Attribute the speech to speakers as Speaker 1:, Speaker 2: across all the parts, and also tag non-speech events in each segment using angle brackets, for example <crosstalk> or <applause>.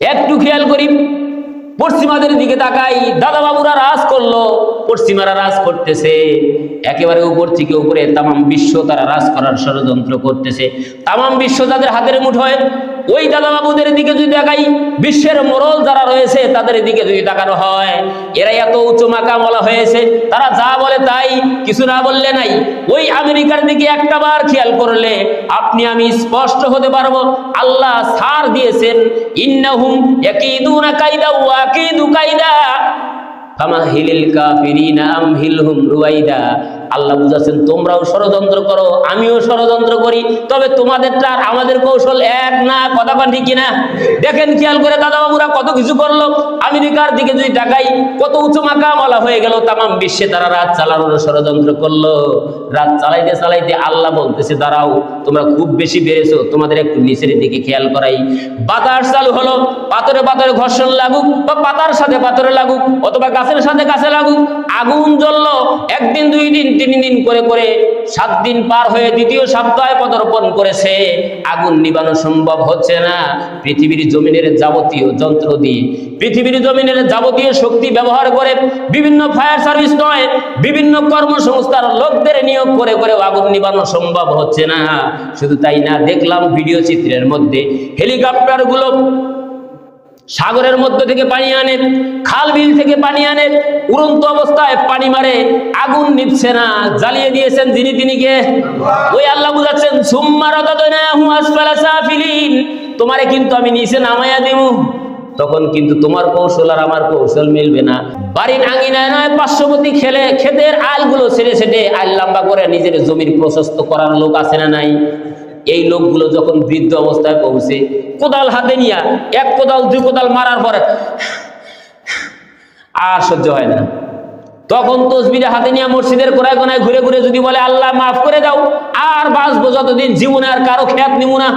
Speaker 1: একটু খেয়াল করি। পশ্চিমাদের দিকে তাকাই দাদা বাবুরা রাজ করল, পশ্চিমারা রাজ করতেছে। একেবারে উপর থেকে উপরে, তামাম বিশ্ব তারা রাজ করার ষড়যন্ত্র করতেছে। তামাম বিশ্ব তাদের হাতের মুঠোয় ওই দাদা বাবুদের দিকে যদি তাকাই, বিশ্বের মোরল যারা রয়েছে, তাদের দিকে যদি তাকানো হয়, এরা এত উচ্চ মাকামলা হয়েছে, তারা যা বলে তাই, কিছু না বললে নাই। ওই আমেরিকার দিকে একটা বার খেয়াল করলে, আপনি আমি স্পষ্ট হতে পারব, আল্লাহ সার দিয়েছেন, ইন্নাহুম ইয়াকিদুনা কাইদা ওয়া আকিদু কাইদা। রুয়াইদা। আল্লাহ বুঝাচ্ছেন, তোমরাও ষড়যন্ত্র করো, আমিও ষড়যন্ত্র করি। তবে তোমাদেরটা আর আমাদের কৌশল এক না কথা কন ঠিক না দেখেন, খেয়াল করে দাদা বাবুরা কত কিছু করল। আমেরিকার দিকে যদি তাকাই, কত উঁচু মাকামালা হয়ে গেল তামাম বিশ্বে। তারা রাত চালানোর ষড়যন্ত্র করল। রাত চালাইতে চালাইতে আল্লাহ বলতেছে, দাঁড়াও, তোমরা খুব বেশি বেড়েছো, তোমাদের একটু নিচের দিকে খেয়াল করাই। বাতাস চালু হলো, পাথরে পাথরে ঘর্ষণ লাগুক বা পাতার সাথে পাথরে লাগুক, অথবা গাছের সাথে গাছে লাগুক আগুন জ্বললো। একদিন, দুই দিন, তিন দিন করে করে সাত দিন পার হয়ে দ্বিতীয় সপ্তাহে পদার্পণ করেছে। আগুন নিবানো সম্ভব হচ্ছে না। পৃথিবীর জমিনের যাবতীয় যন্ত্র দিয়ে, পৃথিবীর জমিনের যাবতীয় শক্তি ব্যবহার করে বিভিন্ন ফায়ার সার্ভিস নয়, বিভিন্ন কর্মসংস্থার লোকদের নিয়োগ করে করে আগুন নিবানো সম্ভব হচ্ছে না। শুধু তাই না, দেখলাম ভিডিও চিত্রের মধ্যে হেলিকপ্টারগুলো সাগরের মধ্য থেকে পানি আনে, খাল বিল থেকে পানি আনে, উড়ন্ত অবস্থায় পানি মারে, আগুন নিচ্ছে না, জ্বালিয়ে দিয়েছেন যিনি তিনি কে? ওই আল্লাহ বুঝাচ্ছেন তোমারে কিন্তু আমি নিচে নামাইয়া দেবো তখন কিন্তু তোমার কৌশল আর আমার কৌশল মিলবে না। বাড়ির আঙিনায় নয়, পার্শ্ববর্তী খেলে, ক্ষেতের আলগুলো ছেড়ে ছেড়ে আল লম্বা করে নিজের জমির প্রশস্ত করার লোক আছে না নাই? এই লোকগুলো যখন বৃদ্ধ অবস্থায় পৌঁছে, কোদাল হাতে নিয়া, এক কোদাল, দুই কোদাল মারার পরে, আর সহ্য হয় না। তখন তসবিরে হাতে নিয়ে মসজিদের কোনায় কোনায় ঘুরে ঘুরে যদি বলে, আল্লাহ, মাফ করে দাও, আর বাঁচবো যতদিন জীবনে আর কারও খ্যাত নিব না।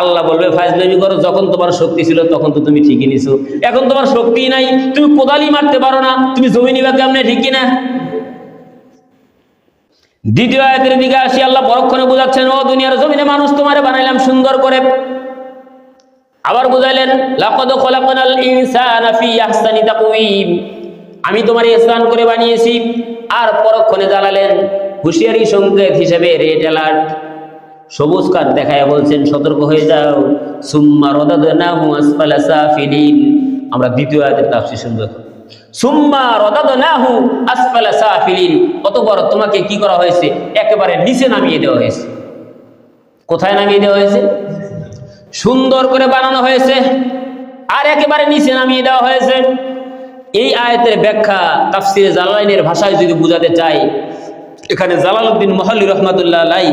Speaker 1: আল্লাহ বলবে ফাইজলামি করো, যখন তোমার শক্তি ছিল তখন তো তুমি ঠিকই নিছো। এখন তোমার শক্তি নাই, তুমি কোদালি মারতে পারো না, তুমি জমি নিবা কেমনে ঠিকই না দ্বিতীয় আয়াতের দিকে আসি, আল্লাহ পরক্ষণে বোঝাচ্ছেন, ও দুনিয়ার জমিনে মানুষ, তোমারে বানাইলাম সুন্দর করে। আবার বুঝাইলেন, লাকাদ খলাকনাল ইনসানা ফি আহসানি তাকওয়িম। আমি তোমার ইহসান করে বানিয়েছি, আর পরক্ষণে জ্বালালেন হুঁশিয়ারি সংকেত হিসেবে রেড অ্যালার্ট। সবুজ কাঠ দেখায় বলছেন, সতর্ক হয়ে যাও। সুম্মা রদাদনাহু আসফালা সাফিলিন। আমরা দ্বিতীয় আয়াতের তাফসীর শুনব। সুম্মা তোমাকে কি করা হয়েছে? একেবারে নিচে নামিয়ে দেওয়া হয়েছে। কোথায় নামিয়ে দেওয়া হয়েছে? সুন্দর করে বানানো হয়েছে। আর একেবারে নিচে নামিয়ে দেওয়া হয়েছে। এই ব্যাখ্যা ভাষায় যদি বোঝাতে চাই, এখানে জালালউদ্দিন মহল্লি রহমাতুল্লাহ আলাই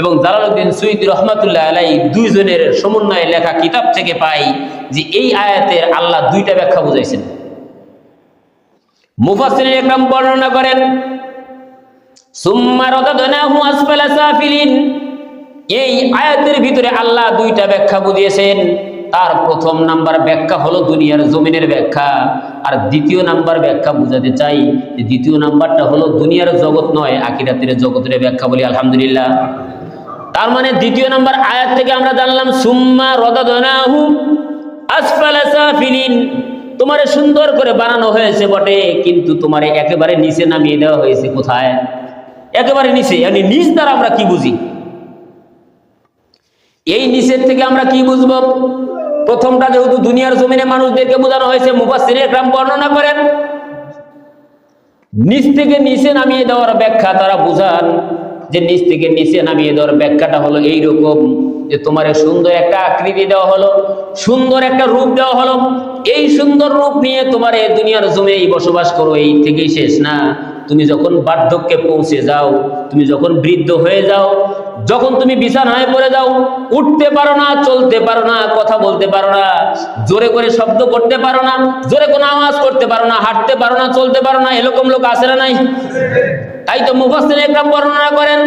Speaker 1: এবং জালালউদ্দিন সুইদ রহমাতুল্লাহ আলাই দুইজনের সমন্বয়ে লেখা কিতাব থেকে পাই যে এই আয়াতের আল্লাহ দুইটা ব্যাখ্যা বুঝাইছেন। মুফাসসিরিন একরাম বর্ণনা করেন, সুম্মা রাদাদনাহু আসফালা সাফিলিন। এই আয়াতের ভিতরে আল্লাহ দুইটা ব্যাখ্যা বুঝিয়েছেন। তার প্রথম নাম্বার ব্যাখ্যা হলো দুনিয়ার জমিনের ব্যাখ্যা। আর দ্বিতীয় নাম্বার ব্যাখ্যা বুঝাতে চাই যে দ্বিতীয় নাম্বারটা হলো দুনিয়ার জগৎ নয়, আখিরাতের জগতের ব্যাখ্যা বলি, আলহামদুলিল্লাহ। তার মানে দ্বিতীয় নাম্বার আয়াত থেকে আমরা জানলাম, সুম্মা রদাদনাহু আসফালা সাফিলিন। তোমারে সুন্দর করে বানানো হয়েছে বটে, কিন্তু তোমারে একেবারে নিচে নামিয়ে দেওয়া হয়েছে কোথায়? একেবারে নিচে মানে নিচ দ্বারা আমরা কি বুঝি? এই নিচের থেকে আমরা কি বুঝব? প্রথমটা যেহেতু দুনিয়ার জমিনে মানুষদেরকে বোঝানো হয়েছে মুফাসসির একরাম বর্ণনা করেন। নিচ থেকে নিচে নামিয়ে দেওয়ার ব্যাখ্যা তারা বুঝান যে নিচ থেকে নিচে নামিয়ে দেওয়ার ব্যাখ্যাটা হলো এই রকম যে তোমার সুন্দর একটা আকৃতি দেওয়া হলো, সুন্দর একটা রূপ দেওয়া হলো, এই সুন্দর রূপ নিয়ে তোমার এই দুনিয়ার জমিনেই বসবাস করো, এই থেকেই শেষ না। তুমি যখন বার্ধক্যে পৌঁছে যাও, তুমি যখন বৃদ্ধ হয়ে যাও, যখন তুমি বিছানায় পড়ে যাও, উঠতে পারো না, চলতে পারো না, কথা বলতে পারো না, জোরে করে শব্দ করতে পারো না, জোরে কোনো আওয়াজ করতে পারো না, হাঁটতে পারো না, চলতে পারো না, এরকম লোক আসে না নাই? তাই তো মুফাসসির একরাম বর্ণনা করেন,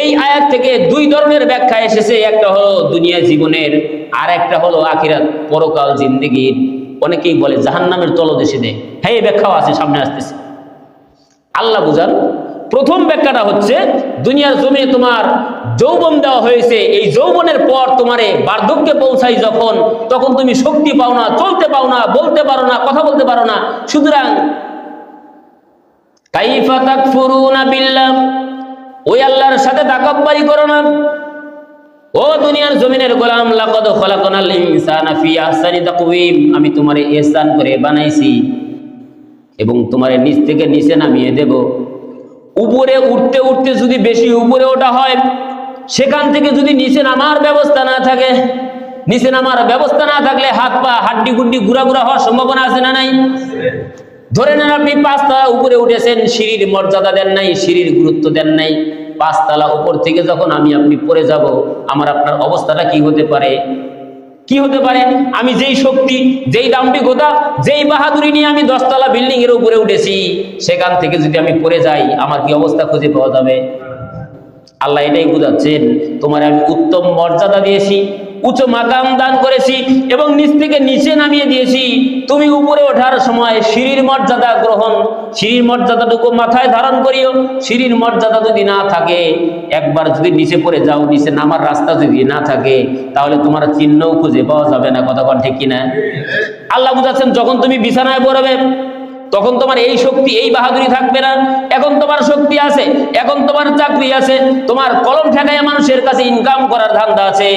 Speaker 1: এই আয়াত থেকে দুই ধরনের ব্যাখ্যা এসেছে, একটা হলো দুনিয়া জীবনের, আর একটা হলো আখিরাত, পরকাল জিন্দেগির। অনেকেই বলে জাহান্নামের তলদেশে দেয় হ্যাঁ এই ব্যাখ্যাও আছে, সামনে আসতেছে। আল্লাহ বুঝান, প্রথম ব্যাখ্যাটা হচ্ছে, দুনিয়ার জমি তোমার যৌবন দেওয়া হয়েছে, এই যৌবনের পর তোমারে বার্ধক্যে পৌঁছাই যখন, তখন তুমি শক্তি পাও না, চলতে পাও না, বলতে পারো না, কথা বলতে পারো না। সুতরাং কাইফা তাকফুরুনা বিল্লাহ। ওই আল্লাহর সাথে তাকাব্বারি করো না। ও দুনিয়ার জমিনের গোলাম, লাকাদ খলাকনাল ইনসানা ফি আহসানি তাকওয়িম। আমি তোমারে ইহসান করে বানাইছি এবং তোমারে নিচ থেকে নিচে নামিয়ে দেব। উপরে উঠতে উঠতে যদি বেশি উপরে ওঠা হয়, সেখান থেকে যদি নিচে নামার ব্যবস্থা না থাকে, নিচে নামার ব্যবস্থা না থাকলে হাত পা হাড্ডি গুড্ডি ঘুরা ঘুরা হওয়ার সম্ভাবনা আছে না নাই? ধরে নেন আপনি পাঁচতলা উপরে উঠেছেন, সিঁড়ির মর্যাদা দেন নাই, সিঁড়ির গুরুত্ব দেন নাই। পাঁচতলা উপর থেকে যখন আমি আপনি পড়ে যাব, আমার আপনার অবস্থাটা কি হতে পারে? কি হতে পারে? আমি যেই শক্তি, যেই দামটি দাম্ভিকতা, যেই বাহাদুরি নিয়ে আমি দশতলা বিল্ডিং এর উপরে উঠেছি, সেখান থেকে যদি আমি পড়ে যাই, আমার কি অবস্থা খুঁজে পাওয়া যাবে? আল্লাহ এটাই বুঝাচ্ছেন, তোমার আমি উত্তম মর্যাদা দিয়েছি উচ্চ মাকাম দান করেছি এবং নিচ থেকে নিচে নামিয়ে দিয়েছি। তুমি উপরে ওঠার সময় সিঁড়ির মর্যাদা গ্রহণ, সিঁড়ির মর্যাদাটুকু মাথায় ধারণ করিও। সিঁড়ির মর্যাদা যদি না থাকে, একবার যদি নিচে পড়ে যাও, নিচে নামার রাস্তা যদি না থাকে, তাহলে তোমার চিহ্নও খুঁজে পাওয়া যাবে না। কথা কতক্ষণ ঠিক কিনা? আল্লাহ বুঝাচ্ছেন, যখন তুমি বিছানায় পড়বে তখন তোমার এই শক্তি, এই বাহাদুরি থাকবে না। এখন তোমার শক্তি আছে, এখন তোমার চাকরি আছে, তোমার কলম ঠেকাইয়া মানুষের কাছে ইনকাম করার ধান্দা আছে।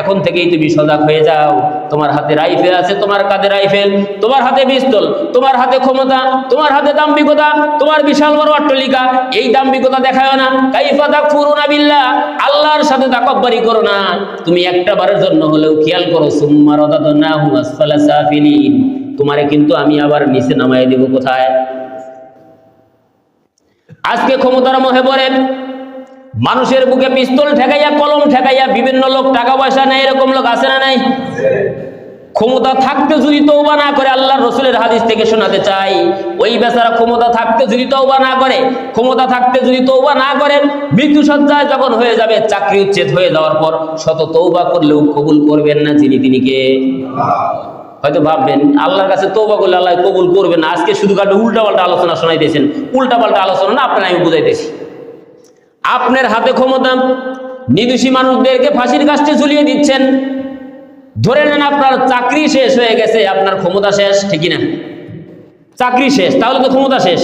Speaker 1: এখন থেকেই তুমি সজাগ হয়ে যাও। তোমার হাতে রাইফেল আছে, তোমার কাঁধে রাইফেল, তোমার হাতে পিস্তল, তোমার হাতে ক্ষমতা, তোমার হাতে দাম্ভিকতা, তোমার বিশাল বড় অট্টলিকা, এই দাম্ভিকতা দেখায় না। কাইফা তাকফুরুনা বিল্লাহ, আল্লাহর সাথে তাকব্বারি করো না। তুমি একটা বারের জন্য হলেও খেয়াল করো, সুম্মা রাদাদনাহু আসফালা সাফিলিন তোমারে কিন্তু আমি আবার নিচে নামাই দেব কোথায়? আজকে ক্ষমতার মহে পড়ে মানুষের বুকে পিস্তল ঠেকাইয়া, কলম ঠেকাইয়া বিভিন্ন লোক টাকা পয়সা নেয়, এরকম লোক আছে না নাই? ক্ষমতা থাকতে যদি তৌবা না করে আল্লাহ রসুলের হাদিস থেকে শোনাতে চাই, ওই বেচারা ক্ষমতা থাকতে যদি তৌবা না করে, ক্ষমতা থাকতে যদি তৌবা না করে, মৃত্যু সজ্জায় যখন হয়ে যাবে, চাকরি উচ্ছেদ হয়ে যাওয়ার পর শত তৌবা করলেও কবুল করবেন না যিনি তিনিকে হয়তো ভাববেন, আল্লাহর কাছে তোবা করলে আল্লাহ কবুল করবে না। আজকে শুধু কাটে উল্টা পাল্টা আলোচনা শোনাইতেছেন। উল্টা পাল্টা আলোচনা না আপনার আমি বুঝাইতেছি। আপনার হাতে ক্ষমতা, নিদোষী মানুষদেরকে ফাঁসির কাছে ঝুলিয়ে দিচ্ছেন। ধরে নেন আপনার চাকরি শেষ হয়ে গেছে, আপনার ক্ষমতা শেষ ঠিকই না চাকরি শেষ, তাহলে তো ক্ষমতা শেষ।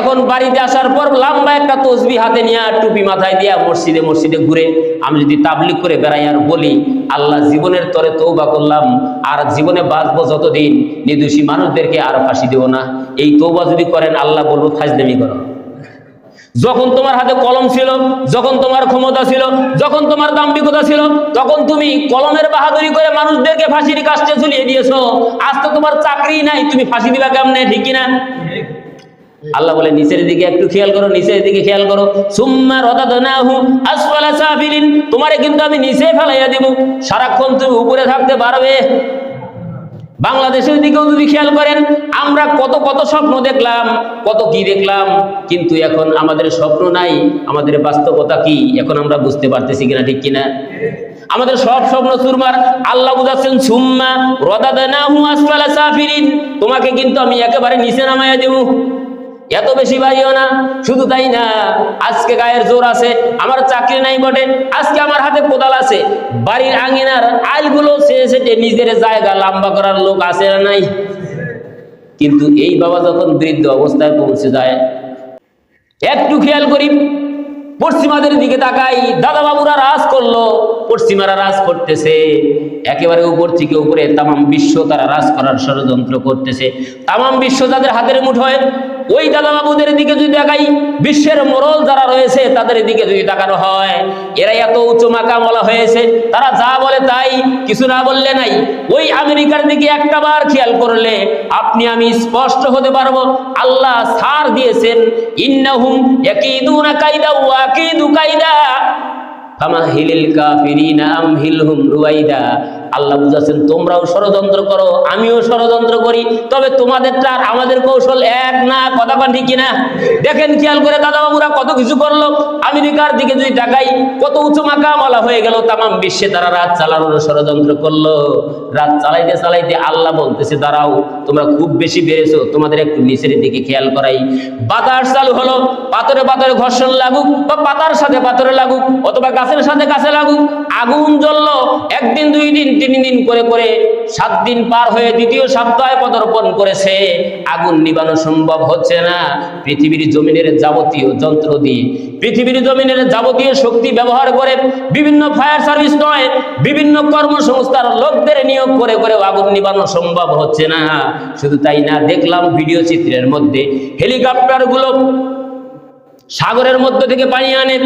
Speaker 1: এখন বাড়িতে আসার পর লম্বা একটা তসবি হাতে নিয়ে টুপি মাথায় দিয়া মসজিদে মসজিদে ঘুরে আমি যদি তাবলিক করে বেড়াই আর বলি, আল্লাহ জীবনের তরে তৌবা করলাম, আর জীবনে বাঁচবো যতদিন নির্দোষী মানুষদেরকে আর ফাঁসি দেবো না। এই তৌবা যদি করেন, আল্লাহ বলব ফাঁসদেমি করো। যখন তোমার হাতে কলম ছিল, যখন তোমার ক্ষমতা ছিল, যখন তোমার দাম্ভিকতা ছিল, তখন তুমি কলমের বাহাদুরি করে মানুষদেরকে ফাঁসির কাছে ঝুলিয়ে দিয়েছ। আজ তো তোমার চাকরি নাই, তুমি ফাঁসি দিবা কেমনে, ঠিক কিনা? আল্লাহ বলে, নিচের দিকে একটু খেয়াল করো, নিচের দিকে খেয়াল করো। সুম্মা আসফালা তোমারে কিন্তু আমি নিচে ফেলাইয়া দেব। সারাক্ষণ তুমি উপরে থাকতে পারবে। বাংলাদেশের দিকেও যদি খেয়াল করেন, আমরা কত কত স্বপ্ন দেখলাম, কত কি দেখলাম, কিন্তু এখন আমাদের স্বপ্ন নাই। আমাদের বাস্তবতা কি, এখন আমরা বুঝতে পারতেছি কিনা, ঠিক কিনা? আমাদের সব স্বপ্ন চুরমার। আল্লাহ বুঝাচ্ছেন, সুম্মা রদাদানাহু আসফালা সাফিলিন, তোমাকে কিন্তু আমি একেবারে নিচে নামাইয়া দেব। এত বেশি বাড়িও না, শুধু তাই না, আজকে গায়ের জোর আছে, আমার চাকরি নাই বটে, আজকে আমার হাতে কোদাল আছে, বাড়ির আঙিনার আইলগুলো চেয়ে সেটে নিজের জায়গা লম্বা করার লোক আছে না নাই? কিন্তু এই বাবা যখন বৃদ্ধ অবস্থায় পৌঁছে যায়, একটু খেয়াল করি, পশ্চিমাদের দিকে তাকাই দাদা বাবুরা রাজ করল, পশ্চিমারা রাজ করতেছে, একেবারে উপর থেকে উপরে, তামাম বিশ্ব তারা রাজ করার ষড়যন্ত্র করতেছে। তামাম বিশ্ব যাদের হাতের মুঠোয় ওই দাদা বাবুদের দিকে যদি তাকাই, বিশ্বের মোরল যারা রয়েছে, তাদের দিকে যদি তাকানো হয়, এরা এত উচ্চ মাকামলা হয়েছে, তারা যা বলে তাই, কিছু না বললে নাই। ওই আমেরিকার দিকে একটা বার খেয়াল করলে, আপনি আমি স্পষ্ট হতে পারব, আল্লাহ সার দিয়েছেন, ইন্নাহুম ইয়াকিদুনা কাইদা ওয়া আকিদু কাইদা রুয়াইদা আল্লাহ বুঝাচ্ছেন, তোমরাও ষড়যন্ত্র করো, আমিও ষড়যন্ত্র করি। তবে তোমাদেরটা আর আমাদের কৌশল এক না, কথা কন ঠিক কিনা? দেখেন, খেয়াল করে দাদা বাবুরা কত কিছু করল। আমেরিকার দিকে যদি তাকাই, কত উঁচু মাকামালা হয়ে গেল তামাম বিশ্বে তারা রাত চালানোর ষড়যন্ত্র করল। রাত চালাইতে চালাইতে আল্লাহ বলতেছে, দাঁড়াও, তোমরা খুব বেশি বেড়েছো, তোমাদের একটু নিচের দিকে খেয়াল করাই। বাতাস চালু হলো, পাথরে পাথরে ঘর্ষণ লাগুক বা পাতার সাথে পাথরে লাগুক, অথবা গাছের সাথে গাছে লাগুক। আগুন জ্বললো। একদিন, দুই দিন, তিন দিন করে করে সাত দিন পার হয়ে দ্বিতীয় সপ্তাহে পদার্পণ করেছে। আগুন নিবানো সম্ভব হচ্ছে না। পৃথিবীর জমিনের যাবতীয় যন্ত্র দিয়ে, পৃথিবীর জমিনের যাবতীয় শক্তি ব্যবহার করে বিভিন্ন ফায়ার সার্ভিস নয়, বিভিন্ন কর্মসংস্থার লোকদের নিয়োগ করে করে আগুন নিবানো সম্ভব হচ্ছে না। শুধু তাই না, দেখলাম ভিডিও চিত্রের মধ্যে হেলিকপ্টারগুলো সাগরের মধ্য থেকে পানি আনে,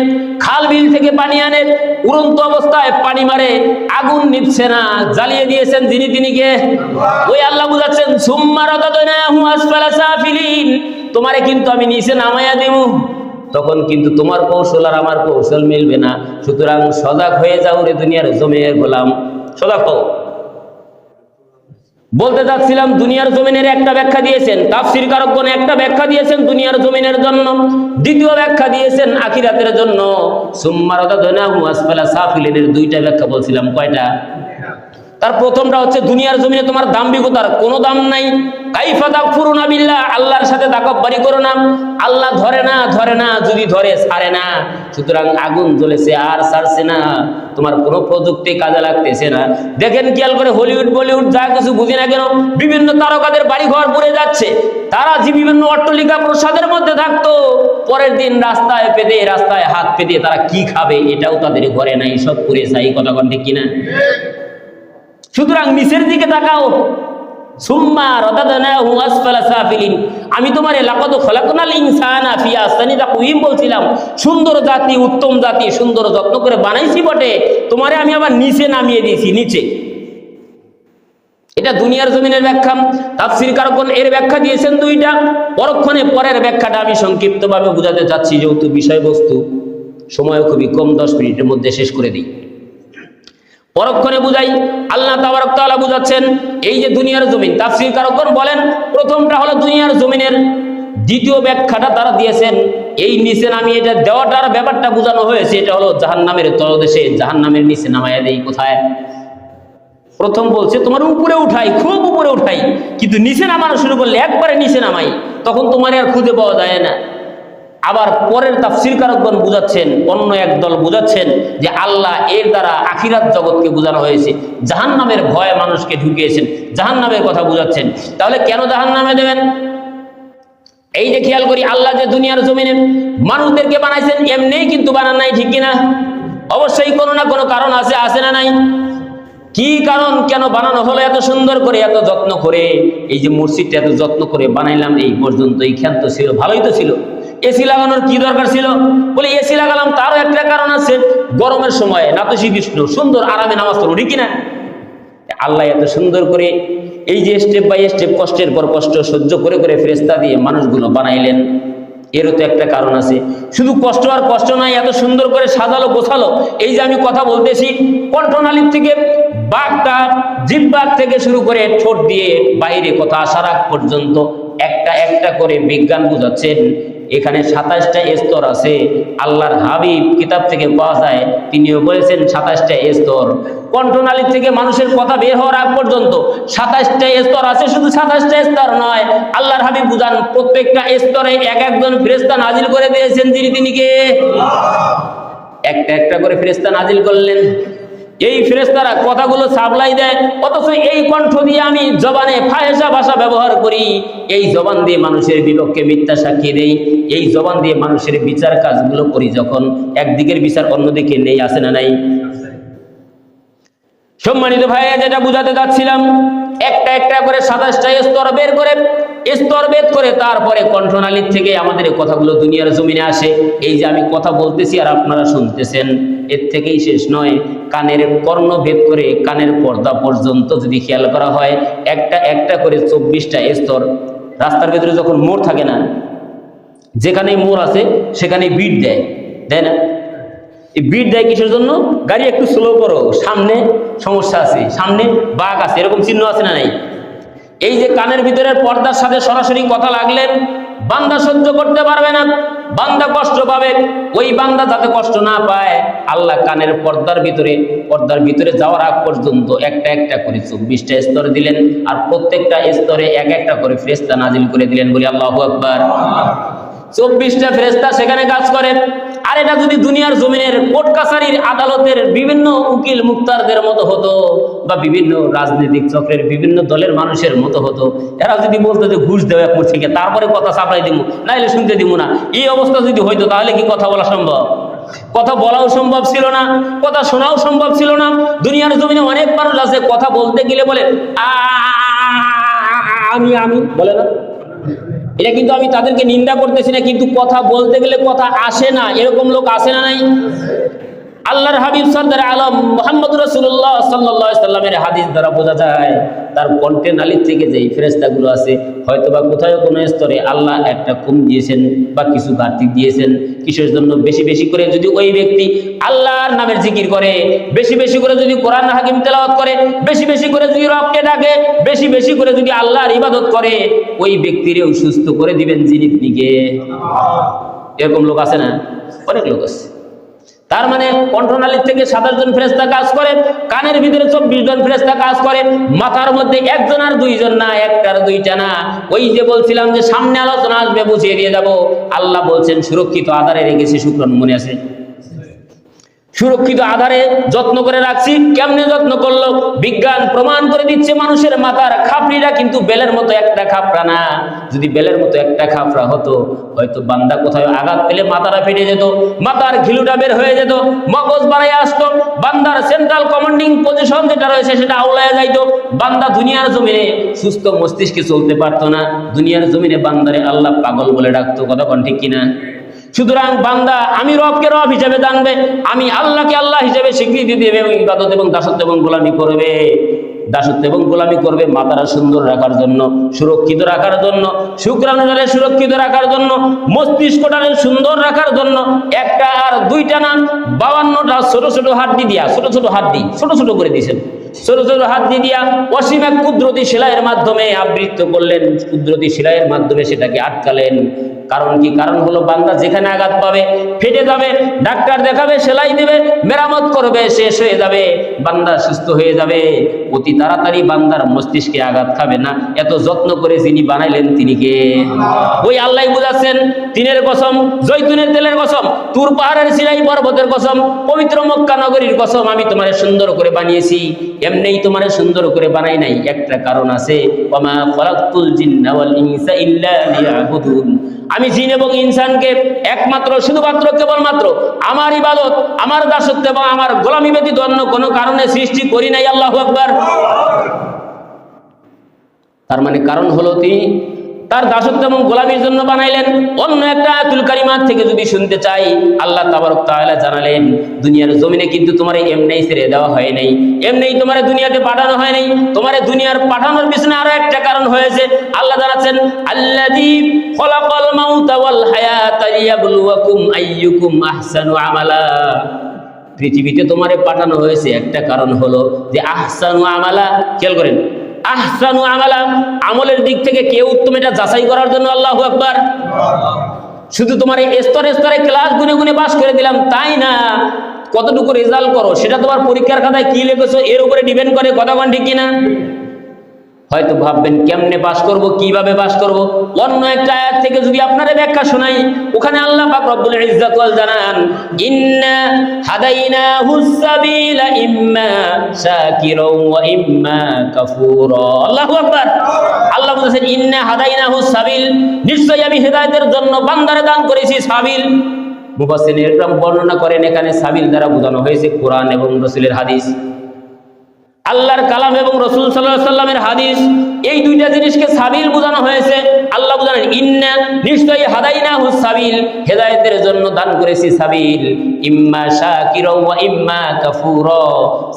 Speaker 1: খাল বিল থেকে পানি আনে, উড়ন্ত অবস্থায় পানি মারে, আগুন নিচ্ছে না, জ্বালিয়ে দিয়েছেন যিনি তিনি কে? ওই আল্লাহ বুঝাচ্ছেন তোমারে কিন্তু আমি নিচে নামাইয়া দেবো তখন কিন্তু তোমার কৌশল আর আমার কৌশল মিলবে না। সুতরাং সজাগ হয়ে যাও রে দুনিয়ার জমির গোলাম। সজাগ হও। বলতে চাচ্ছিলাম দুনিয়ার জমিনের একটা ব্যাখ্যা দিয়েছেন তাফসির কারকগণ একটা ব্যাখ্যা দিয়েছেন, দুনিয়ার জমিনের জন্য। দ্বিতীয় ব্যাখ্যা দিয়েছেন, আখিরাতের জন্য। সাফিলিনের দুইটা ব্যাখ্যা বলছিলাম, কয়টা? তার প্রথমটা হচ্ছে, দুনিয়ার জমিনে তোমার দাম্ভিকতার কোনো দাম নাই। আল্লাহর সাথে তাকব্বারি করো না। আল্লাহ ধরে না ধরে না, যদি ধরে ছাড়ে না। সুতরাং আগুন জ্বলেছে আর ছাড়ছে না। তোমার কোনো প্রযুক্তি কাজে লাগতেছে না। দেখেন খেয়াল করে হলিউড, বলিউড, যা কিছু বুঝি না কেন, বিভিন্ন তারকাদের বাড়ি ঘর পুড়ে যাচ্ছে। তারা যে বিভিন্ন অট্টলিকা প্রসাদের মধ্যে থাকতো, পরের দিন রাস্তায় পেতে, রাস্তায় হাত পেতে তারা কি খাবে, এটাও তাদের ঘরে নাই, সব পুড়ে যাই কথা কন্টে কিনা? সুতরাং নিচের দিকে তাকাও। আমি তোমার লাকাদ খলাকনাল ইনসানা বলছিলাম, সুন্দর জাতি, উত্তম জাতি, সুন্দর যত্ন করে বানাইছি বটে, তোমারে আমি আবার নিচে নামিয়ে দিয়েছি, নিচে। এটা দুনিয়ার জমিনের ব্যাখ্যা। তাফসির কারকন এর ব্যাখ্যা দিয়েছেন দুইটা। পরক্ষণে পরের ব্যাখ্যাটা আমি সংক্ষিপ্তভাবে বোঝাতে চাচ্ছি, যেহেতু বিষয়বস্তু। সময় খুবই কম, দশ মিনিটের মধ্যে শেষ করে দিই। পরক্ষণে বুঝাই। আল্লাহ তাবারক তাআলা বুঝাচ্ছেন, এই যে দুনিয়ার জমিন তাফসীর কারকগণ বলেন, প্রথমটা হলো দুনিয়ার জমিনের, দ্বিতীয় ব্যাখ্যাটা তারা দিয়েছেন, এই নিচে নামি এটা দেওয়াটার ব্যাপারটা বোঝানো হয়েছে, এটা হলো জাহান নামের তলদেশে, জাহান্নামের নিচে নামাইয়া দেই কোথায়? প্রথম বলছে, তোমার উপরে উঠাই, খুব উপরে উঠাই, কিন্তু নিচে নামানো শুরু করলে একবারে নিচে নামাই, তখন তোমার আর খুঁজে পাওয়া যায় না। আবার পরের তাফসির কারকগণ বুঝাচ্ছেন, অন্য এক দল বুঝাচ্ছেন যে আল্লাহ এর দ্বারা আখিরাত জগৎকে বোঝানো হয়েছে। জাহান্নামের ভয় মানুষকে ঢুকিয়েছেন, জাহান্নামের কথা বুঝাচ্ছেন। তাহলে কেন জাহান্নামে দেবেন? এই যে খেয়াল করি, আল্লাহ যে দুনিয়ার জমিনে মানুষদেরকে বানাইছেন, এমনিই কিন্তু বানান নাই, ঠিক কিনা? অবশ্যই কোনো না কোনো কারণ আছে আছে না নাই? কি কারণ কেন বানানো হলো এত সুন্দর করে, এত যত্ন করে? এই যে মসজিদটা এত যত্ন করে বানাইলাম, এই পর্যন্ত এই ক্ষান্ত ছিল, ভালোই তো ছিল। এসি লাগানোর কি দরকার ছিল? বলে এসি লাগালাম, তারও একটা কারণ আছে, গরমের সময় নাতশীকৃষ্ণ সুন্দর আরামে নামাজ পড়ো কিনা? আল্লাহ এত সুন্দর করে এই যে স্টেপ বাই স্টেপ কষ্টের পর কষ্ট সহ্য করে করে ফেরেস্তা দিয়ে মানুষগুলো বানাইলেন, এরও তো একটা কারণ আছে। শুধু কষ্ট আর কষ্ট নাই এত সুন্দর করে সাজালো, গোছালো, এই যে আমি কথা বলতেছি কণ্ঠনালীর থেকে বাঘটা জিব্বাগ থেকে শুরু করে ঠোঁট দিয়ে বাইরে কথা আসার পর্যন্ত একটা একটা করে বিজ্ঞান বুঝাচ্ছেন এখানে সাতাশটা স্তর আছে। আল্লাহর হাবিব কিতাব থেকে পাওয়া যায় তিনিও বলেছেন সাতাশটা স্তর। কণ্ঠনালী থেকে মানুষের কথা বের হওয়ার আগ পর্যন্ত সাতাশটা স্তর আছে শুধু সাতাশটা স্তর নয়। আল্লাহর হাবিব বুঝান প্রত্যেকটা স্তরে এক একজন ফেরেস্তা নাজিল করে দিয়েছেন যিনি তিনি কে? একটা একটা করে ফেরেস্তা নাজিল করলেন। এই ফেরেস্তারা কথাগুলো সাপ্লাই দেয়, অথচ এই কণ্ঠ দিয়ে আমি জবানে ফাহেসা ভাষা ব্যবহার করি। এই জবান দিয়ে মানুষের বিপক্ষে মিথ্যা সাক্ষী দেই, এই জবান দিয়ে মানুষের বিচার কাজগুলো করি যখন একদিকের বিচার অন্যদিকে নেই, আসে না নাই। সম্মানিত ভাইয়া, যেটা বুঝাতে যাচ্ছিলাম, একটা একটা করে সাতাশটা স্তর বের করে স্তর বেদ করে তারপরে কণ্ঠনালীর থেকে আমাদের কথাগুলো দুনিয়ার জমিনে আসে। এই যে আমি কথা বলতেছি আর আপনারা শুনতেছেন, এর থেকেই শেষ নয়। কানের কর্ণ ভেদ করে কানের পর্দা পর্যন্ত যদি খেয়াল করা হয়, একটা একটা করে চব্বিশটা স্তর রাস্তার ভেতরে যখন মোড় থাকে না যেখানে মোড় আছে সেখানে বিট দেয় দেয় না? এই বিট দেয় কিসের জন্য? গাড়ি একটু স্লো করো, সামনে সমস্যা আছে, সামনে বাঘ আছে, এরকম চিহ্ন আছে না নাই? এই যে কানের ভিতরের পর্দার সাথে সরাসরি কথা লাগলেন, বান্দা সহ্য করতে পারবে না, বান্দা কষ্ট পাবে, ওই বান্দা যাতে কষ্ট না পায়, আল্লাহ কানের পর্দার ভিতরে পর্দার ভিতরে যাওয়ার আগ পর্যন্ত একটা একটা করে চব্বিশটা স্তর দিলেন, আর প্রত্যেকটা স্তরে এক একটা করে ফ্রেস্তা নাজিল করে দিলেন বলি আল্লাহ আকবার। চব্বিশটা ফেরেস্তা সেখানে কাজ করে আর এটা যদি দুনিয়ার জমিনের কোর্ট কাছারির আদালতের বিভিন্ন উকিল মুক্তারদের মতো হতো বা বিভিন্ন রাজনৈতিক চক্রের বিভিন্ন দলের মানুষের মতো হতো এরা যদি বলতো যে ঘুষ দেওয়া থেকে তারপরে কথা সাপ্লাই দিব নাইলে শুনতে দিব না এই অবস্থা যদি হইতো তাহলে কি কথা বলা সম্ভব কথা বলাও সম্ভব ছিল না কথা শোনাও সম্ভব ছিল না দুনিয়ার জমিনে অনেক মানুষ আছে কথা বলতে গেলে বলে "আ, আমি আমি বলে না এটা কিন্তু আমি তাদেরকে নিন্দা করতেছি না, কিন্তু কথা বলতে গেলে কথা আসে না। এরকম লোক আসে না নাই? আল্লাহর হাবিব সর্দার আলম মোহাম্মদ রসুল্লাহ সাল্লাহ সাল্লামের হাদিস দ্বারা বোঝা যায়, তার কণ্ঠে নালির থেকে যেই ফেরেস্তাগুলো আছে হয়তো বা কোথাও কোনো স্তরে আল্লাহ একটা কম দিয়েছেন বা কিছু ঘাটতি দিয়েছেন, কিসের জন্য বেশি বেশি করে যদি ওই ব্যক্তি আল্লাহর নামের জিকির করে, বেশি বেশি করে যদি কোরআন হাকিম তেলাওয়াত করে, বেশি বেশি করে যদি রবকে ডাকে, বেশি বেশি করে যদি আল্লাহর ইবাদত করে, ওই ব্যক্তিরেও সুস্থ করে দিবেন যিনি এরকম লোক আছে না? অনেক লোক আছে। তার মানে কণ্ঠনালীর থেকে সাতাশ জন ফেরেস্তা কাজ করে, কানের ভিতরে চব্বিশ জন ফেরেস্তা কাজ করে, মাথার মধ্যে একজন আর দুইজন না, একটার দুইটা না। ওই যে বলছিলাম যে সামনে আলোচনা আসবে, বুঝিয়ে দিয়ে যাব। আল্লাহ বলছেন, সুরক্ষিত আধারে রেখেছি শুক্রন মনে আছে। সুরক্ষিত আধারে যত্ন করে রাখছি। কেমনে যত্ন করল? বিজ্ঞান প্রমাণ করে দিচ্ছে মানুষের মাথার খাপড়িটা কিন্তু বেলের মতো একটা খাপড়া না। যদি বেলের মতো একটা খাপড়া হতো, হয়তো বান্দা কোথাও আঘাত পেলে মাথাটা ফেটে যেত, মাথার ঘিলুটা বের হয়ে যেত, মগজ বাড়াই আসতো, বান্দার সেন্ট্রাল কমান্ডিং পজিশন যেটা রয়েছে সেটা আউলায় যাইতো। বান্দা দুনিয়ার জমিনে সুস্থ মস্তিষ্কে চলতে পারতো না। দুনিয়ার জমিনে বান্দারে আল্লাহ পাগল বলে ডাকতো, কথা ঠিক কিনা? সুতরাং বান্দা, আমি রবকে রব হিসেবে জানবে, আমি আল্লাহকে আল্লাহ হিসেবে স্বীকৃতি দেবে এবং ইবাদত এবং দাসত্ব এবং গোলামি করবে। দাসত্ব এবং গোলামি করবে মাতারা সুন্দর রাখার জন্য, সুরক্ষিত রাখার জন্য শুক্রাণুটারে সুরক্ষিত রাখার জন্য মস্তিষ্কটারে সুন্দর রাখার জন্য, একটা আর দুইটা না, বাউান্নটা ছোট ছোট হাড্ডি দিয়া, ছোট ছোট হাড্ডি, ছোট ছোট করে দিয়েছেন। ছোট ছোট হাড্ডি দিয়া অসীম এক কুদরতি সেলাইয়ের মাধ্যমে আবৃত্ত করলেন, কুদরতি সেলাইয়ের মাধ্যমে সেটাকে আটকালেন। কারণ কি? কারণ হলো বান্দা যেখানে আঘাত পাবে, ফেটে যাবে, ডাক্তার দেখাবে, সেলাই দেবে, মেরামত করবে, শেষ হয়ে যাবে, বান্দা সুস্থ হয়ে যাবে। অতি তাড়াতাড়ি বান্দার মস্তিষ্কে আঘাত খাবে না। এত যত্ন করে যিনি বানাইলেন তিনি কে? ওই আল্লাহ বুঝাচ্ছেন, তিনের কসম, জৈতুনের তেলের কসম, তুর পাহাড়ের সিলাই পর্বতের কসম, পবিত্র মক্কা নগরীর কসম আমি তোমারে সুন্দর করে বানিয়েছি। এমনিই তোমারে সুন্দর করে বানাই নাই, একটা কারণ আছে ওমা খলাকতুল জিন্না ওয়াল ইনসা ইল্লা লিয়াবুদুন। আমি জিন এবং ইনসানকে একমাত্র, শুধুমাত্র, কেবলমাত্র আমার ইবাদত, আমার দাসত্ব এবং আমার গোলামি ব্যতীত অন্য কোনো কারণে সৃষ্টি করি নাই, আল্লাহ আকবার। তার মানে কারণ হলো তিনি তার দাসত্ব এবং গোলামির জন্য বানাইলেন। অন্য একটা আয়াতুল কারিমাত থেকে যদি শুনতে চাই, আল্লাহ তাবারক তাআলা জানালেন, দুনিয়ার জমিনে কিন্তু তোমার এমনি ছেড়ে দেওয়া হয় নাই। এমনি তোমার দুনিয়াতে পাঠানো হয় নাই। তোমার দুনিয়ার পাঠানোর পিছনে আরও একটা কারণ হয়েছে। আল্লাহ জানাচ্ছেন, আল্লাযী খলাকাল মাউতা ওয়াল হায়াতা লিয়াবলুয়াকুম আইয়ুকুম আহসানু আমালা। পৃথিবীতে তোমারে পাঠানো হয়েছে একটা কারণ হলো যে আহসানু আমালা, খেয়াল করেন আহসানু আমালা, আমলের দিক থেকে কে উত্তম, এটা যাচাই করার জন্য আল্লাহ আকবার। শুধু তোমার স্তরে স্তরে ক্লাস গুনে গুনে পাস করে দিলাম, তাই না? কতটুকু রেজাল্ট করো, সেটা তোমার পরীক্ষার খাতায় কি লিখেছো, এর উপরে ডিপেন্ড করে, কথা বান্ধি কিনা? হয়তো ভাববেন, কেমনে বাস করব, কীভাবে বাস করব? অন্য একটা আয়াত থেকে যদি আপনারা ব্যাখ্যা শোনাই, ওখানে আল্লাহ পাক রব্বুল ইজ্জাত ওয়াল জানান, ইন্না হাদাইনাহুস সাবিলা ইম্মা শাকিরা ওয়া ইম্মা কাফুরা। আল্লাহু আকবার। আল্লাহ বলেছেন ইন্না হাদাইনাহুস সাবিল। নিশ্চয়ই আমি হেদায়েতের জন্য বান্দারে দান করেছি, সাবিল। মুফাসসিরিন ইকরাম বর্ণনা করেন, এখানে সাবিল দ্বারা বোঝানো হয়েছে কোরআন এবং রাসূলের হাদিস। আল্লাহর কালাম এবং রসুল সাল্লাহ সাল্লামের হাদিস এই দুইটা জিনিসকে সাবিল বোঝানো হয়েছে। আল্লাহ জানেন ইন্না নিশ্চয়ই হাদাইনা হুসাবিল হেদায়েতের জন্য দান করেছি সাবিল। ইম্মা শাকিরা ওয়া ইম্মা কাফুরা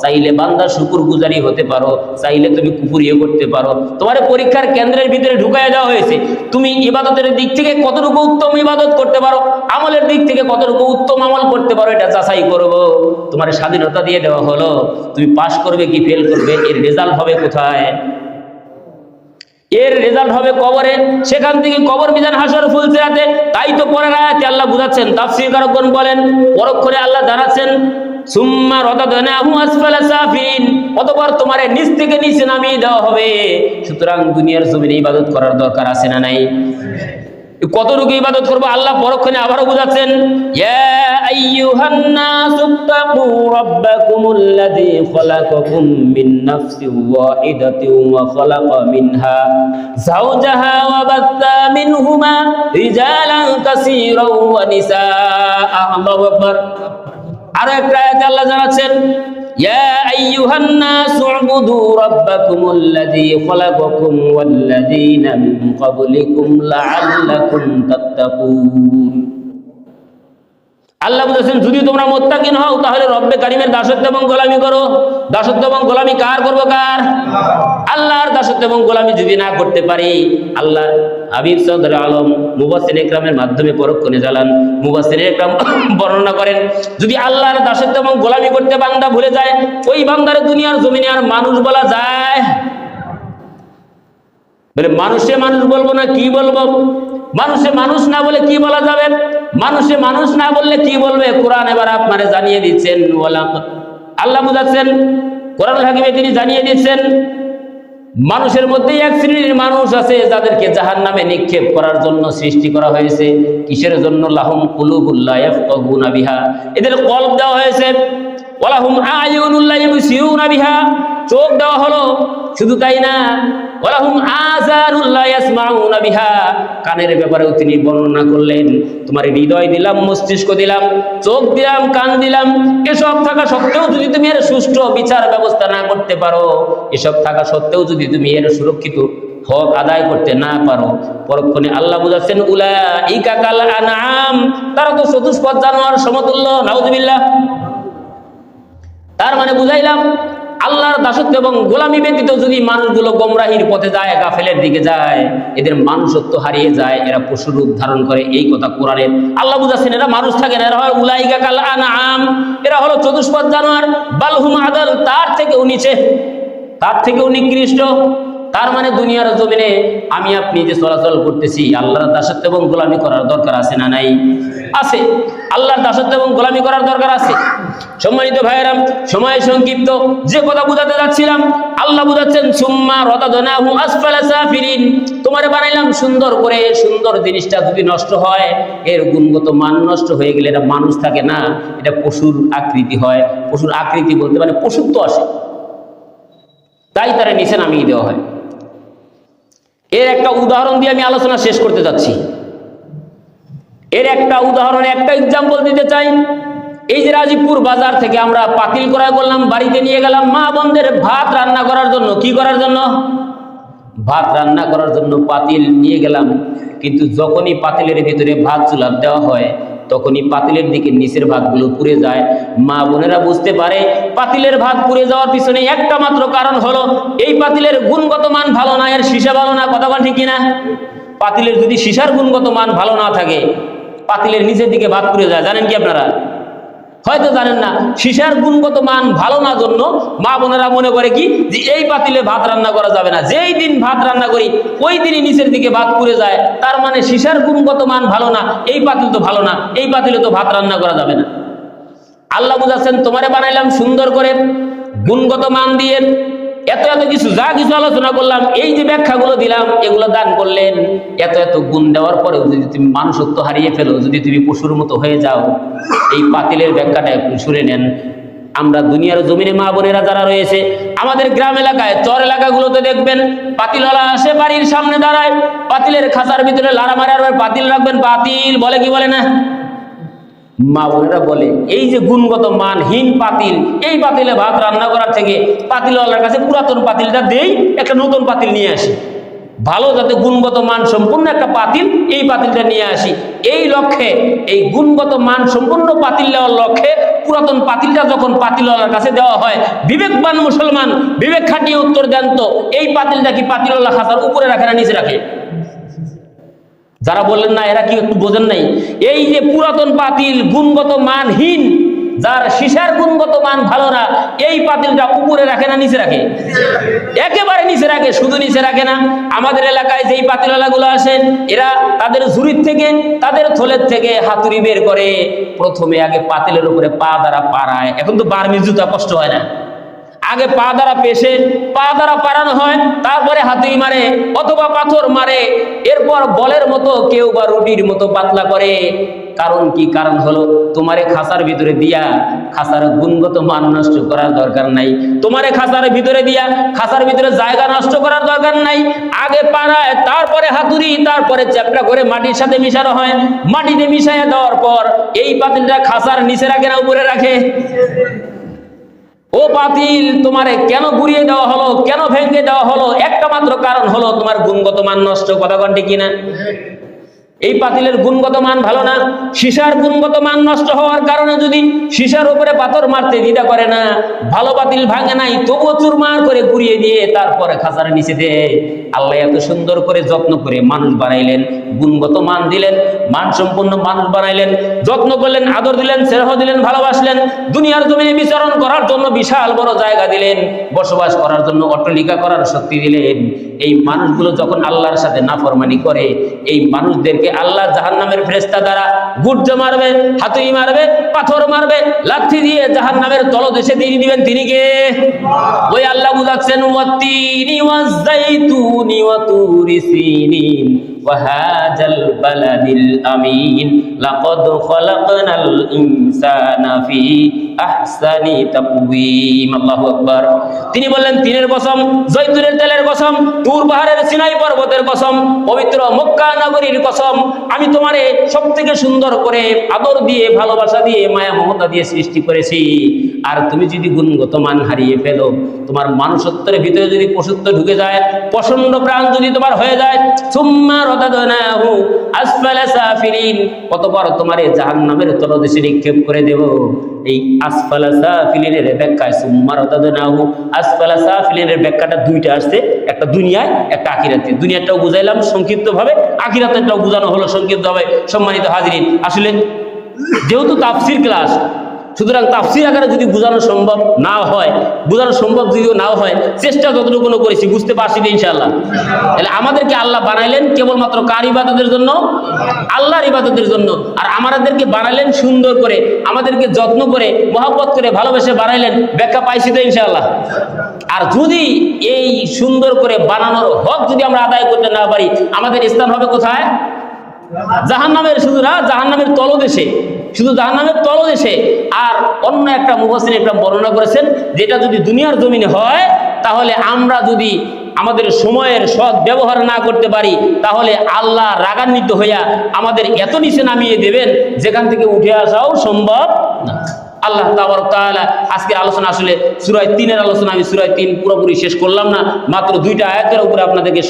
Speaker 1: চাইলে বান্দা শুকরগুজারি হতে পারো, চাইলে তুমি কুফরিও করতে পারো। তোমার পরীক্ষার কেন্দ্রের ভিতরে ঢুকায় দেওয়া হয়েছে। তুমি ইবাদতের দিক থেকে কতটুকু উত্তম ইবাদত করতে পারো? আমলের দিক থেকে কতটুকু উত্তম আমল করতে পারো? এটা যাচাই করব। তোমার স্বাধীনতা দিয়ে দেওয়া হলো। তুমি পাশ করবে কি ফেল করবে? এর রেজাল্ট হবে কোথায়? এর রেজাল্ট হবে কবরে। সেখান থেকে কবর মিজান হাসর ফুলতে আছে তাই তো পরের আয়াতে আল্লাহ বুঝাচ্ছেন তাফসির কারকগণ বলেন, পরক্ষণে আল্লাহ জানাচ্ছেন, সুম্মা আবু আসফালা সাফিন অতঃপর তোমারে নিচ থেকে নিচে নামিয়ে দেওয়া হবে। সুতরাং দুনিয়ার জমিনে ইবাদত করার দরকার আছে না নাই? কতটুকু ইবাদত করব? আল্লাহ পরক্ষণে আবারও বুঝাচ্ছেন আরও একটা আল্লাহ জানাচ্ছেন ইয়া আইয়ুহান নাসু উবুদু রাব্বাকুমুল্লাযী খলাকাকুম ওয়াল্লাযীনা মিন ক্বাবলিকুম লাআল্লাকুম তাত্তাকুন। আল্লাহ বলেছেন যদি তোমরা মোত্তাকিন হও তাহলে রব্বে কারিমের দাসত্ব এবং গোলামি করো। দাসত্ব এবং গোলামি কার করব কার? আল্লাহর দাসত্ব এবং গোলামি যদি না করতে পারি আল্লাহ হাবিব সদর আলম মুবাসিন একরামের মাধ্যমে পরক্ষণে জ্বালান। মুবাসিন একরাম <coughs> বর্ণনা করেন, যদি আল্লাহর দাসত্ব এবং গোলামি করতে বান্দা ভুলে যায়, ওই বান্দারে দুনিয়ার জমিনে আর মানুষ বলা যায়। বলে, মানুষে মানুষ বলব না কি বলব? মানুষে মানুষ না বলে কি বলা যাবে? মানুষে মানুষ না বললে কি বলবে? কোরআন এবার আপনারে জানিয়ে দিচ্ছেন আল্লাহ বুঝাচ্ছেন কোরআন হাকিমে তিনি জানিয়ে দিচ্ছেন মানুষের মধ্যে এক শ্রেণির মানুষ আছে, যাদেরকে জাহান নামে নিক্ষেপ করার জন্য সৃষ্টি করা হয়েছে। কিসের জন্য? লাহুম কুলুবুল্লাহ এদের কল্প দেওয়া হয়েছে বিহা। চোখ দেওয়া হলো, শুধু তাই না কানের ব্যাপারেও তিনি বর্ণনা করলেন, তোমার হৃদয় দিলাম, মস্তিষ্ক দিলাম, চোখ দিলাম, কান দিলাম, এসব থাকা সত্ত্বেও যদি তুমি এর সুষ্ঠু বিচার ব্যবস্থা না করতে পারো, এসব থাকা সত্ত্বেও যদি তুমি এর সুরক্ষিত হক আদায় করতে না পারো, পরক্ষণে আল্লাহ বুঝাচ্ছেন উলা ইকা কাল আনাম তারা তো চতুষ্পদ জানোয়ার, সমতুল্য, নাউজুবিল্লাহ। তার মানে বুঝাইলাম আল্লাহর দাসত্ব এবং গোলামি ব্যতীত যদি মানুষগুলো গোমরাহির পথে যায়, গাফেলের দিকে যায়, এদের মানুষত্ব হারিয়ে যায়, এরা পশুর রূপ ধারণ করে, এই কথা কোরআনের আল্লাহ বুঝাচ্ছেন, এরা মানুষ থাকে না, এরা হয় উলাইকা কাল আনাম এরা হলো চতুষ্পদ জানোয়ার, বালহুম আদাল, তার থেকেও নিচে তার থেকেও নিকৃষ্ট তার মানে দুনিয়ার জমিনে আমি আপনি যে চলাচল করতেছি, আল্লাহর দাসত্ব এবং গোলামি করার দরকার আছে না নাই? আছে। আল্লাহর দাসত্ব এবং গোলামি করার দরকার আছে। সম্মানিত ভাইয়েরাম সময় সংক্ষিপ্ত। যে কথা বুঝাতে যাচ্ছিলাম, আল্লাহ বুঝাচ্ছেন, সুম্মা রদাদনাহু আসফালা তোমারে বানাইলাম সুন্দর করে, সুন্দর জিনিসটা যদি নষ্ট হয়, এর গুণগত মান নষ্ট হয়ে গেলে এটা মানুষ থাকে না, এটা পশুর আকৃতি হয়। পশুর আকৃতি বলতে মানে পশুত্ব আসে। তাই তারা নিচে নামিয়ে দেওয়া হয়। এর একটা উদাহরণ দিয়ে আমি আলোচনা শেষ করতে যাচ্ছি। এর একটা উদাহরণ, একটা এক্সাম্পল দিতে চাই। এই যে রাজীবপুর বাজার থেকে আমরা পাতিল ক্রয় করলাম, বাড়িতে নিয়ে গেলাম, মা বোনদের ভাত রান্না করার জন্য। কি করার জন্য? ভাত রান্না করার জন্য পাতিল নিয়ে গেলাম। কিন্তু যখনই পাতিলের ভিতরে ভাত চুলা দেওয়া হয় তখনই পাতিলের দিকে নিচের ভাগগুলো পুড়ে যায়। মা বোনেরা বুঝতে পারে, পাতিলের ভাগ পুড়ে যাওয়ার পিছনে একটা মাত্র কারণ হলো, এই পাতিলের গুণগত মান ভালো না, এর সীসা ভালো না, কথা বলি ঠিক কিনা? পাতিলের যদি সীসার গুণগত মান ভালো না থাকে, পাতিলের নিচের দিকে ভাগ পুড়ে যায়, জানেন কি আপনারা? হয়তো জানেন না, সিসার গুণগত মান ভালো না জন্য মা বোনেরা মনে করে কি, যে এই পাতিলে ভাত রান্না করা যাবে না। যেই দিন ভাত রান্না করি, ওই দিনই নিচের দিকে ভাত পুড়ে যায়। তার মানে সিসার গুণগত মান ভালো না, এই পাতিল তো ভালো না, এই পাতিলে তো ভাত রান্না করা যাবে না। আল্লাহ বুঝাচ্ছেন, তোমারে বানাইলাম সুন্দর করে, গুণগত মান দিয়ে এত এত কিছু, যা কিছু আলোচনা করলাম, এই যে ব্যাখ্যাগুলো দিলাম, এগুলো দান করলেন। এত এত গুণ দেওয়ার পরেও যদি তুমি মানুষত্ব হারিয়ে ফেলো, যদি তুমি পশুর মতো হয়ে যাও, এই পাতিলের ব্যাখ্যাটা একটু শুনে নেন। আমরা দুনিয়ার জমিনে মা বোনেরা যারা রয়েছে, আমাদের গ্রাম এলাকায়, চর এলাকাগুলোতে দেখবেন পাতিলওয়ালা আসে বাড়ির সামনে দাঁড়ায় পাতিলের খাঁচার ভিতরে লাড়া মারার পাতিল রাখবেন পাতিল বলে কি বলে না? মা বোনেরা বলে, এই যে গুণগত মানহীন পাতিল, এই পাতিলে ভাত রান্না করার থেকে পাতিলওয়ালার কাছে পুরাতন পাতিলটা দেই, একটা নতুন পাতিল নিয়ে আসি। ভালো যাতে গুণগত মান সম্পূর্ণ একটা পাতিল, এই পাতিলটা নিয়ে আসি। এই লক্ষ্যে, এই গুণগত মান সম্পূর্ণ পাতিল নেওয়ার লক্ষ্যে পুরাতন পাতিলটা যখন পাতিলওয়ালার কাছে দেওয়া হয়, বিবেকবান মুসলমান বিবেক খাটিয়ে উত্তর দেন তো, এই পাতিলটা কি পাতিলওয়ালা খাতার উপরে রাখে না নিচে রাখে? যারা বললেন না, এরা কি একটু বোঝেন নাই? এই যে পুরাতন পাতিল, গুণগত মানহীন, যার সীসার গুণগত মান ভালো না, এই পাতিলটা উপরে রাখে না, নিচে রাখে? একেবারে নিচে রাখে, শুধু নিচে রাখে না। আমাদের এলাকায় যেই পাতিলাগুলো আসে এরা তাদের ঝুড়ির থেকে, তাদের থলের থেকে হাতুড়ি বের করে প্রথমে আগে পাতিলের উপরে পা দ্বারা পাড়ায়। এখন তো বার্মি জুতা কষ্ট হয় না। আগে পা দ্বারা পেশে, পা দ্বারা পারানো হয়, তারপরে হাতুড়ি মারে অথবা পাথর মারে, এরপর বলের মতো কেউ বা রুটির মতো পাতলা করে। কারণ কি? কারণ হলো তোমারে খাসার ভিতরে দিয়া খাসার গুণগত মান নষ্ট করার দরকার নাই। তোমারে খাসার ভিতরে দিয়া খাসার ভিতরে জায়গা নষ্ট করার দরকার নাই। আগে পাড়ায়, তারপরে হাতুড়ি, তারপরে চ্যাপটা করে মাটির সাথে মিশানো হয়। মাটিতে মিশাইয়া দেওয়ার পর এই পাতিলটা খাসার নিচে রাখে না উপরে রাখে? ও পাতিল তোমারে কেন ঘুরিয়ে দেওয়া হলো, কেন ভেঙে দেওয়া হলো? একটা মাত্র কারণ হলো তোমার গুণগত মান নষ্ট কথা কিনা? এই পাতিলের গুণগত মান ভালো না, সীসার গুণগত মান নষ্ট হওয়ার কারণে যদি সীসার উপরে পাথর মারতে দিদা করে না, ভালো পাতিল ভাঙে নাই, তবুও চুরমার করে ঘুরিয়ে দিয়ে তারপরে খাঁচার নিচে দেয় আল্লাহ এত সুন্দর করে যত্ন করে মানুষ বানাইলেন, গুণগত মান দিলেন মান সম্পন্ন মানুষ বানাইলেন, যত্ন করলেন, আদর দিলেন, স্নেহ দিলেন, ভালোবাসলেন, দুনিয়ার জমিনে বিচরণ করার জন্য বিশাল বড় জায়গা দিলেন, বসবাস করার জন্য অট্টলিকা করার শক্তি দিলেন এই মানুষগুলো যখন আল্লাহর সাথে নাফরমানি করে, এই মানুষদেরকে আল্লাহ জাহান্নামের ফেরেস্তা দ্বারা গুর্জ মারবে হাতুই মারবে, পাথর মারবে লাঠি দিয়ে জাহান্নামের তলদেশে দিয়ে দিবেন তিনি কে? ওই আল্লাহ বুঝাচ্ছেন ওয়াতিনি ওয়াজ জাইতুনি ওয়া وهذا البلد الأمين لقد خلقنا الإنسان في أحسن تقويم الله أكبر তিনি বললেন তিনের কসম জৈতুনের তেলের কসম তুর পাহাড়ের সিনাই পর্বতের কসম পবিত্র মক্কা নগরীর কসম আমি তোমারে সব থেকে সুন্দর করে আদর দিয়ে ভালোবাসা দিয়ে মায়া মমতা দিয়ে সৃষ্টি করেছি আর তুমি যদি গুণগত মান হারিয়ে ফেলো, তোমার মানুষত্বের ভিতরে যদি পশুত্ব ঢুকে যায় প্রচণ্ড প্রাণ যদি তোমার হয়ে যায় কতবার তোমারে জাহান্নামের তলদেশে নিক্ষেপ করে দেব। এই আসফালা সাফিলিনের ব্যাখ্যায় সুম্মা রদাদনাহু আসফালা সাফিলিনের ব্যাখ্যাটা দুইটা আসছে, একটা দুনিয়ায়, একটা আখিরাতে। দুনিয়াটাও বুঝাইলাম সংক্ষিপ্তভাবে, আখিরাতেরটাও বোঝানো হলো সংক্ষিপ্তভাবে সম্মানিত হাজিরিন। আসলে যেহেতু তাফসির ক্লাস সুতরাং তাফসির আকারে যদি বোঝানো সম্ভব না হয়, বোঝানো সম্ভব যদিও নাও হয়, চেষ্টা যতটুকু করেছি, বুঝতে পারছি না ইনশাল্লাহ তাহলে আমাদেরকে আল্লাহ বানাইলেন কেবলমাত্র কার ইবাদতের জন্য? আল্লাহর ইবাদতের জন্য। আর আমাদেরকে বানাইলেন সুন্দর করে, আমাদেরকে যত্ন করে, মহব্বত করে, ভালোবেসে বানাইলেন, ব্যাখ্যা পাইছি তো ইনশাআল্লাহ। আর যদি এই সুন্দর করে বানানোর হক যদি আমরা আদায় করতে না পারি, আমাদের স্থান হবে কোথায়? জাহান্নামের, শুধু না, জাহান্নামের তলদেশে। শুধু জাহান্নামের তলদেশে আর অন্য একটা মুফাসসির একটা বর্ণনা করেছেন, যেটা যদি দুনিয়ার জমিনে হয়, তাহলে আমরা যদি আমাদের সময়ের সৎ ব্যবহার না করতে পারি, তাহলে আল্লাহ রাগান্বিত হইয়া আমাদের এত নিচে নামিয়ে দেবেন, যেখান থেকে উঠে আসাও সম্ভব না। আল্লাহ তাবার তাআলা আজকের আলোচনা আসলে সুরায় তিনের আলোচনা, আমি সুরায় তিন পুরোপুরি শেষ করলাম না, মাত্র দুইটা আয়াতের উপরে আপনাদেরকে